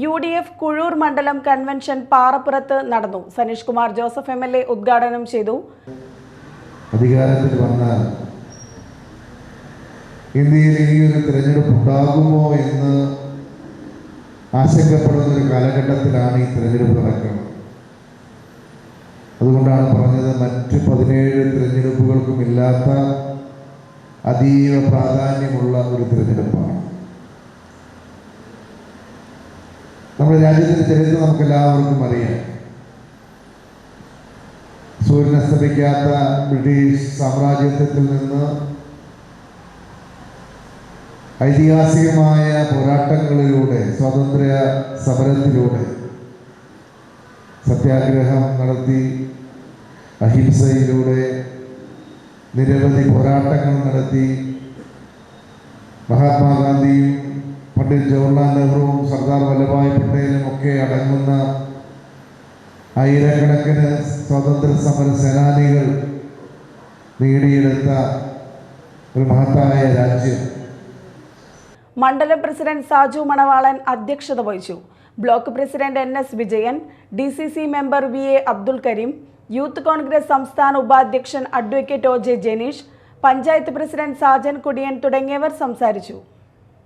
U D F Kuzhur മണ്ഡലം convention പാറപ്പുറത്ത് നടന്നു. Saneesh Kumar Joseph M L A ഉദ്ഘാടനം ചെയ്തു. അധികാരത്തിൽ വന്നാൽ ഇന്ത്യയിൽ ഇനിയൊരു തിരഞ്ഞെടുപ്പ് ഉണ്ടാകുമോ എന്ന് ആശങ്കപ്പെടുന്ന ഒരു കാലഘട്ടത്തിലാണ് ഈ തിരഞ്ഞെടുപ്പ് നടക്കുന്നത്. അതുകൊണ്ടാണ് പറഞ്ഞത് മറ്റ് പതിനേഴ് തിരഞ്ഞെടുപ്പുകൾക്കും ഇല്ലാത്ത അതീവ പ്രാധാന്യമുള്ള ഒരു തിരഞ്ഞെടുപ്പാണ്. നമ്മുടെ രാജ്യത്തിന്റെ ചരിത്രം നമുക്ക് എല്ലാവർക്കും അറിയാം. സൂര്യൻ അസ്തമിക്കാത്ത ബ്രിട്ടീഷ് സാമ്രാജ്യത്വത്തിൽ നിന്ന് ഐതിഹാസികമായ പോരാട്ടങ്ങളിലൂടെ സ്വാതന്ത്ര്യ സമരത്തിലൂടെ സത്യാഗ്രഹം നടത്തി അഹിംസയിലൂടെ നിരവധി പോരാട്ടങ്ങൾ നടത്തി മഹാത്മാഗാന്ധിയും പണ്ഡിറ്റ് ജവഹർലാൽ നെഹ്റുവും സർദാർ ഒക്കെ അടങ്ങുന്ന ആയിരക്കണക്കിന് സ്വാതന്ത്ര്യ സമര സേനാനികൾ നേടിയെടുത്ത ഒരു മഹത്തായ രാജ്യം. മണ്ഡലം പ്രസിഡന്റ് സാജു മണവാളൻ അധ്യക്ഷത വഹിച്ചു. Block president N S Vijayan D C C member V A Abdul Karim youth Congress സംസ്ഥാന ഉപാധ്യക്ഷൻ advocate O J Janeesh panchayat president Sajan Kudiyan തുടങ്ങിയവർ സംസാരിച്ചു.